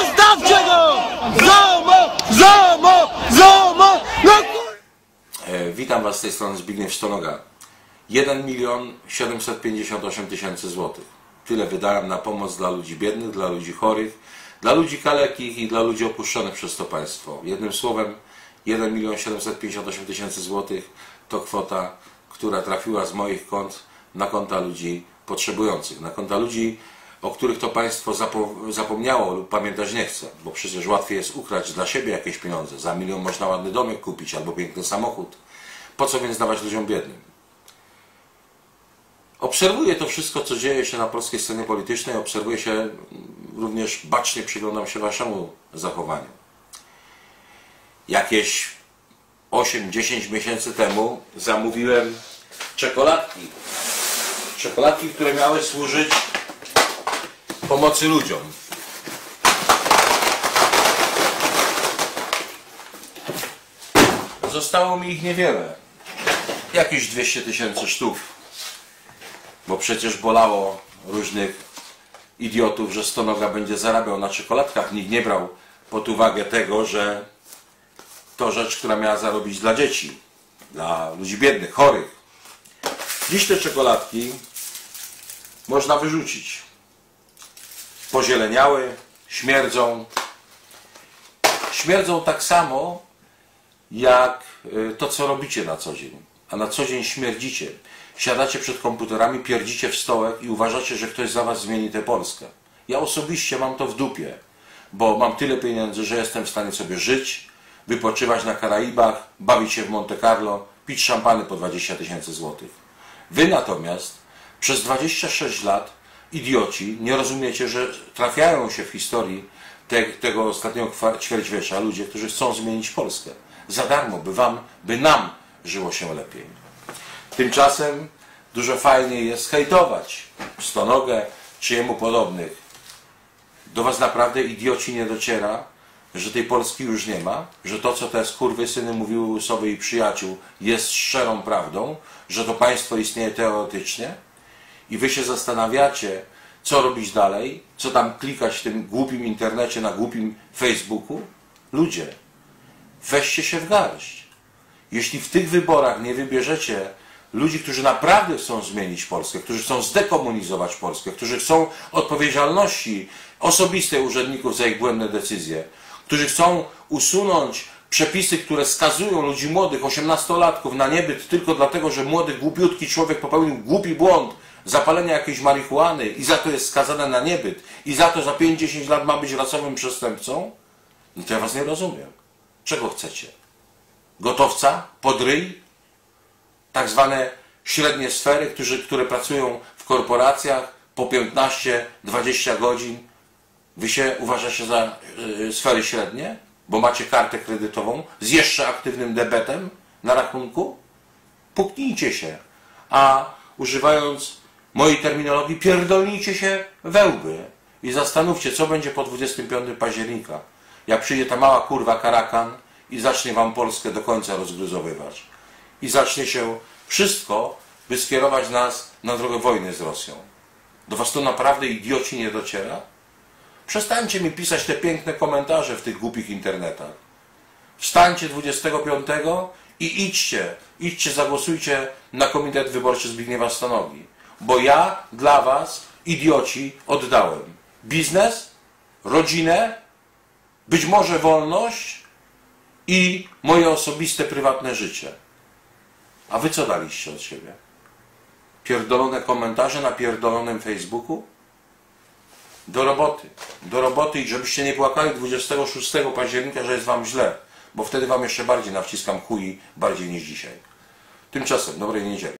Zostawcie go! Zomo! Zomo! Zomo! No. E, Witam Was z tej strony Zbigniew Stonoga. 1 milion 758 tysięcy złotych. Tyle wydałem na pomoc dla ludzi biednych, dla ludzi chorych, dla ludzi kalekich i dla ludzi opuszczonych przez to państwo. Jednym słowem 1 milion 758 tysięcy złotych to kwota, która trafiła z moich kont na konta ludzi potrzebujących, na konta ludzi, o których to państwo zapo- zapomniało lub pamiętać nie chce, bo przecież łatwiej jest ukraść dla siebie jakieś pieniądze. Za milion można ładny domek kupić albo piękny samochód. Po co więc dawać ludziom biednym? Obserwuję to wszystko, co dzieje się na polskiej scenie politycznej, obserwuję się mm, również, bacznie przyglądam się waszemu zachowaniu. Jakieś 8-10 miesięcy temu zamówiłem czekoladki. Czekoladki, które miały służyć pomocy ludziom. Zostało mi ich niewiele. Jakieś 200 tysięcy sztuk. Bo przecież bolało różnych idiotów, że Stonoga będzie zarabiał na czekoladkach. Nikt nie brał pod uwagę tego, że to rzecz, która miała zarobić dla dzieci, dla ludzi biednych, chorych. Dziś te czekoladki można wyrzucić. Pozieleniały, śmierdzą. Śmierdzą tak samo, jak y, to, co robicie na co dzień. A na co dzień śmierdzicie. Siadacie przed komputerami, pierdzicie w stołek i uważacie, że ktoś za was zmieni tę Polskę. Ja osobiście mam to w dupie, bo mam tyle pieniędzy, że jestem w stanie sobie żyć, wypoczywać na Karaibach, bawić się w Monte Carlo, pić szampany po 20 tysięcy złotych. Wy natomiast przez 26 lat idioci nie rozumiecie, że trafiają się w historii te, tego ostatniego ćwierćwiecza ludzie, którzy chcą zmienić Polskę. Za darmo, by wam, by nam żyło się lepiej. Tymczasem dużo fajniej jest hejtować Stonogę czy jemu podobnych. Do was naprawdę idioci nie dociera, że tej Polski już nie ma, że to, co te skurwysyny mówiły sobie i przyjaciół, jest szczerą prawdą, że to państwo istnieje teoretycznie i wy się zastanawiacie, co robić dalej, co tam klikać w tym głupim internecie, na głupim Facebooku. Ludzie, weźcie się w garść. Jeśli w tych wyborach nie wybierzecie ludzi, którzy naprawdę chcą zmienić Polskę, którzy chcą zdekomunizować Polskę, którzy chcą odpowiedzialności osobistej urzędników za ich błędne decyzje, którzy chcą usunąć przepisy, które skazują ludzi młodych, 18-latków na niebyt tylko dlatego, że młody, głupiutki człowiek popełnił głupi błąd zapalenia jakiejś marihuany i za to jest skazany na niebyt i za to za 5-10 lat ma być rasowym przestępcą, no to ja was nie rozumiem. Czego chcecie? Gotowca? Podryj? tak zwane średnie sfery, którzy, które pracują w korporacjach po 15-20 godzin. Wy się uważacie za y, sfery średnie, bo macie kartę kredytową z jeszcze aktywnym debetem na rachunku? Puknijcie się, a używając mojej terminologii, pierdolnijcie się we łby i zastanówcie, co będzie po 25 października, jak przyjdzie ta mała kurwa karakan i zacznie wam Polskę do końca rozgruzowywać i zacznie się wszystko, by skierować nas na drogę wojny z Rosją. Do was to naprawdę idioci nie dociera? Przestańcie mi pisać te piękne komentarze w tych głupich internetach. Wstańcie 25 i idźcie, idźcie, zagłosujcie na komitet wyborczy Zbigniewa Stanogi. Bo ja dla was, idioci, oddałem biznes, rodzinę, być może wolność i moje osobiste, prywatne życie. A wy co daliście od siebie? Pierdolone komentarze na pierdolonym Facebooku? Do roboty. Do roboty i żebyście nie płakali 26 października, że jest wam źle. Bo wtedy wam jeszcze bardziej nawciskam chuj bardziej niż dzisiaj. Tymczasem, dobrej niedzieli.